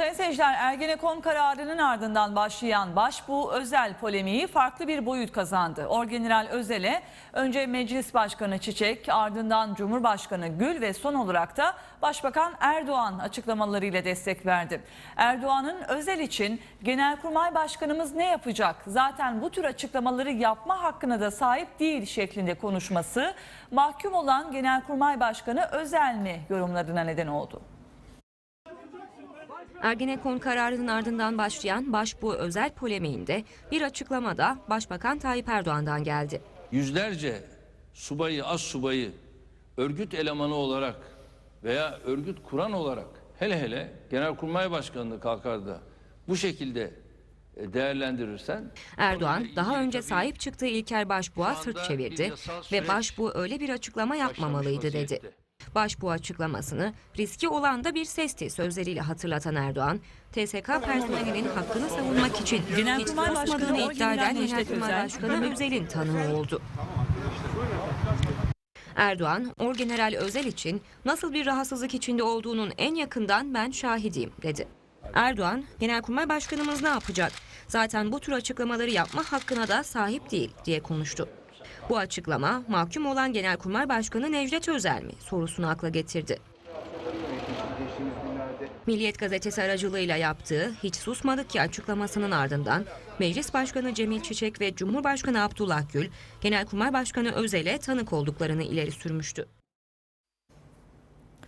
Sayın seyirciler Ergenekon kararının ardından başlayan başbuğ özel polemiği farklı bir boyut kazandı. Orgeneral Özel'e önce Meclis Başkanı Çiçek ardından Cumhurbaşkanı Gül ve son olarak da Başbakan Erdoğan açıklamalarıyla destek verdi. Erdoğan'ın Özel için Genelkurmay Başkanımız ne yapacak? Zaten bu tür açıklamaları yapma hakkına da sahip değil şeklinde konuşması mahkum olan Genelkurmay Başkanı Özel mi yorumlarına neden oldu. Ergenekon kararının ardından başlayan başbuğ özel polemiğinde bir açıklamada Başbakan Tayyip Erdoğan'dan geldi. yüzlerce subayı, az subayı örgüt elemanı olarak veya örgüt kuran olarak hele hele Genelkurmay Başkanlığı kalkar da bu şekilde e, değerlendirirsen Erdoğan daha önce sahip çıktığı İlker Başbuğ'a sırt çevirdi ve Başbuğ öyle bir açıklama yapmamalıydı dedi. Vaziyette. Başbuğ açıklamasını riski olan da bir sesti sözleriyle hatırlatan Erdoğan, TSK personelinin hakkını savunmak için hiç susmadığını iddia eden Genelkurmay Başkanı Özel'in tanığı oldu. Erdoğan, Orgeneral Özel için nasıl bir rahatsızlık içinde olduğunun en yakından ben şahidiyim dedi. Erdoğan, Genelkurmay Başkanımız ne yapacak? Zaten bu tür açıklamaları yapma hakkına da sahip değil diye konuştu. Bu açıklama mahkum olan Genelkurmay Başkanı Necdet Özel mi sorusunu akla getirdi. Milliyet gazetesi aracılığıyla yaptığı hiç susmadık ki açıklamasının ardından Meclis Başkanı Cemil Çiçek ve Cumhurbaşkanı Abdullah Gül, Genelkurmay Başkanı Özel'e tanık olduklarını ileri sürmüştü.